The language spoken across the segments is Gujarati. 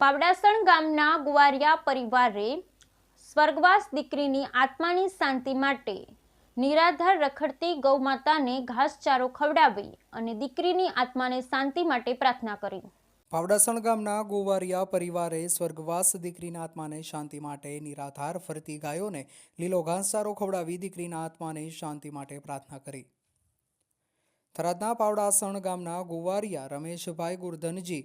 પાવડાસણ ગામના ગુવારિયા પરિવારે સ્વર્ગવાસ દીકરીની આત્માની શાંતિ માટે નિરાધાર રખડતી ગૌમાતાને ઘાસચારો ખવડાવી અને દીકરીની આત્માને શાંતિ માટે પ્રાર્થના કરી. પાવડાસણ ગામના ગોવારિયા પરિવારે સ્વર્ગવાસ દીકરીના આત્માને શાંતિ માટે નિરાધાર ફરતી ગાયોને લીલો ઘાસચારો ખવડાવી દીકરીના આત્માને શાંતિ માટે પ્રાર્થના કરી. થરાદના પાવડાસણ ગામના ગોવારિયા રમેશભાઈ ગુરધનજી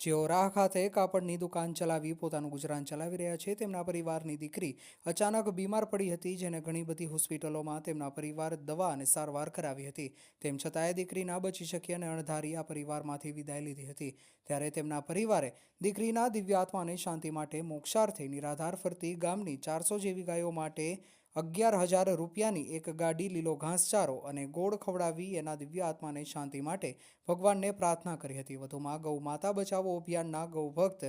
જેઓ રાહ ખાતે કાપડની દુકાન ચલાવી પોતાનું ગુજરાન ચલાવી રહ્યા છે, તેમના પરિવારની દીકરી અચાનક બીમાર પડી હતી, જેને ઘણી બધી હોસ્પિટલોમાં તેમના પરિવાર દવા અને સારવાર કરાવી હતી. તેમ છતાંય દીકરી ના બચી શકી અને અણધારી આ પરિવારમાંથી વિદાય લીધી હતી. ત્યારે તેમના પરિવારે દીકરીના દિવ્યાત્માને શાંતિ માટે મોક્ષાર્થે નિરાધાર ફરતી ગામની ચારસો જેવી ગાયો માટે અગિયાર હજાર રૂપિયાની એક ગાડી, લીલો ઘાસચારો અને ગોળ ખવડાવી એના દિવ્ય આત્માને શાંતિ માટે ભગવાનને પ્રાર્થના કરી હતી. વધુમાં ગૌ માતા બચાવો અભિયાનના ગૌભક્ત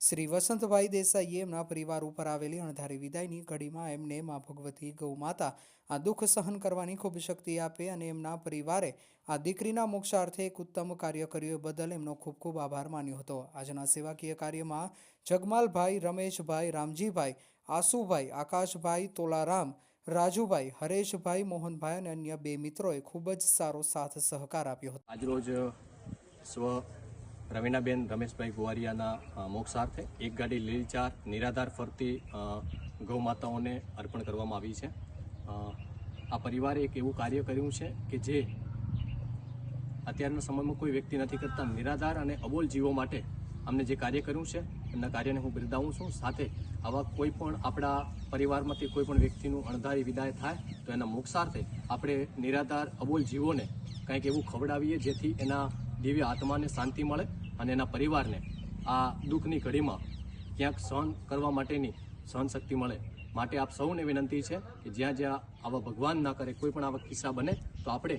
શ્રી વસંતભાઈ દેસાઈએ એમના પરિવાર ઉપર આવેલી અણધારી વિદાયની ઘડીમાં એમને મા ભગવતી ગૌ માતા આ દુઃખ સહન કરવાની ખૂબ શક્તિ આપે અને એમના પરિવારે આ દીકરીના મોક્ષાર્થે એક ઉત્તમ કાર્ય કર્યું એ બદલ એમનો ખૂબ ખૂબ આભાર માન્યો હતો. આજના સેવાકીય કાર્યમાં જગમાલભાઈ, રમેશભાઈ, રામજીભાઈ આસુભાઈ, આકાશભાઈ તોલારામ, રાજુભાઈ, હરેશભાઈ મોહનભાઈ અને અન્ય બે મિત્રોએ ખૂબ જ સારો સાથ સહકાર આપ્યો હતો. આજરોજ સ્વ રવીનાબેન રમેશભાઈ ગુવારિયાના મોક્ષાર્થે એક ગાડી લીલચાર નિરાધાર ફરતી ગૌમાતાઓને અર્પણ કરવામાં આવી છે. આ પરિવારે એક એવું કાર્ય કર્યું છે કે જે અત્યારના સમયમાં કોઈ વ્યક્તિ નથી કરતા, નિરાધાર અને અબોલ જીવો માટે અમને જે કાર્ય કર્યું છે, એમના કાર્યને હું બિરદાવું છું. સાથે આવા કોઈ પણ આપણા પરિવારમાંથી કોઈ પણ વ્યક્તિનું અણધારી વિદાય થાય, તો એના મોક્ષાર્થે આપણે નિરાધાર, અબોલ જીવોને કંઈક એવું ખવડાવીએ જેથી એના દિવ્ય આત્માને શાંતિ મળે અને એના પરિવારને આ દુઃખની ઘડીમાં ક્યાંક સહન કરવા માટેની સહન શક્તિ મળે. માટે આપ સૌને વિનંતી છે કે જ્યાં જ્યાં આવા ભગવાન ના કરે કોઈ પણ આવા કિસ્સા બને, તો આપણે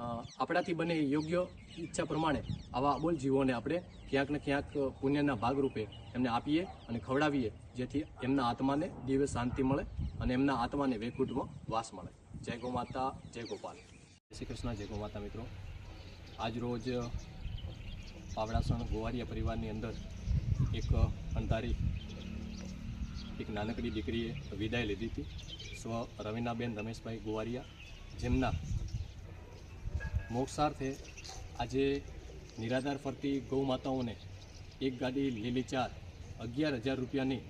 આપણાથી બને યોગ્ય ઈચ્છા પ્રમાણે આવા અબોલ જીવોને આપણે ક્યાંક ને ક્યાંક પુણ્યના ભાગરૂપે એમને આપીએ અને ખવડાવીએ, જેથી એમના આત્માને દિવ્ય શાંતિ મળે અને એમના આત્માને વૈકુંઠમાં વાસ મળે. જય ગો માતા જય ગોપાલ. જય શ્રી કૃષ્ણ, જય ગો માતા મિત્રો. આજ રોજ પાવડાસણ ગોવારિયા પરિવારની અંદર એક અંધારી, એક નાનકડી દીકરીએ વિદાય લીધી હતી. સ્વ રવિનાબેન રમેશભાઈ ગોવારિયા, જેમના મોક્ષાર્થે આજે નિરાધાર ફરતી ગૌ માતાઓને એક ગાડી લીલી ચાર અગિયાર હજાર રૂપિયાની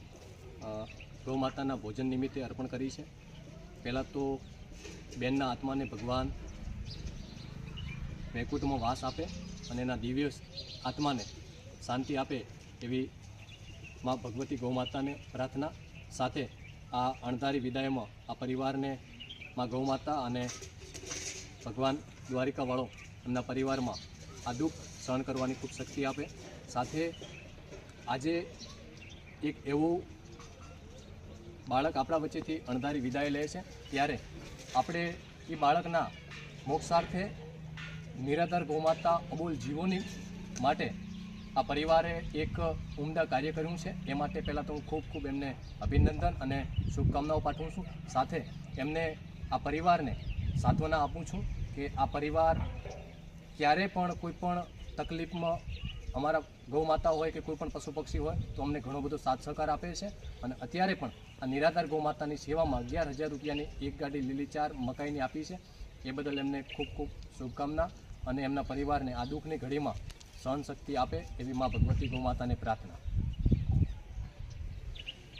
ગૌ માતાના ભોજન નિમિત્તે અર્પણ કરી છે. પહેલાં તો બેનના આત્માને ભગવાન વૈકુંઠમાં વાસ આપે અને એના દિવ્ય આત્માને શાંતિ આપે એવી માં ભગવતી ગૌ માતાને પ્રાર્થના. સાથે આ અણધારી વિદાયમાં આ પરિવારને, માં ગૌ માતા અને ભગવાન દ્વારિકાવાળો એમના પરિવારમાં આ દુઃખ સહન કરવાની ખૂબ શક્તિ આપે. સાથે આજે એક એવું બાળક આપણા વચ્ચેથી અણધારી વિદાય લે છે. ત્યારે આપણે એ બાળકના મોક્ષાર્થે નિરાધાર ગૌમાતા અબોલ જીવોની માટે આ પરિવારે એક ઉમદા કાર્ય કર્યું છે. એ માટે પહેલાં તો હું ખૂબ ખૂબ એમને અભિનંદન અને શુભકામનાઓ પાઠવું છું. સાથે એમને આ પરિવારને સાંત્વના આપું છું કે આ પરિવાર ક્યારે પણ કોઈ પણ તકલીફમાં અમારા ગૌ માતા હોય કે કોઈ પણ પશુ પક્ષી હોય, તો અમને ઘણો બધો સાથ સહકાર આપે છે. અને અત્યારે પણ આ નિરાધાર ગૌ માતાની સેવામાં અગિયાર હજાર રૂપિયાની એક ગાડી લીલી ચાર મકાઈની આપી છે. એ બદલ એમને ખૂબ ખૂબ શુભકામના અને એમના પરિવારને આ દુઃખની ઘડીમાં સહન શક્તિ આપે એવી મા ભગવતી ગૌ માતાને પ્રાર્થના.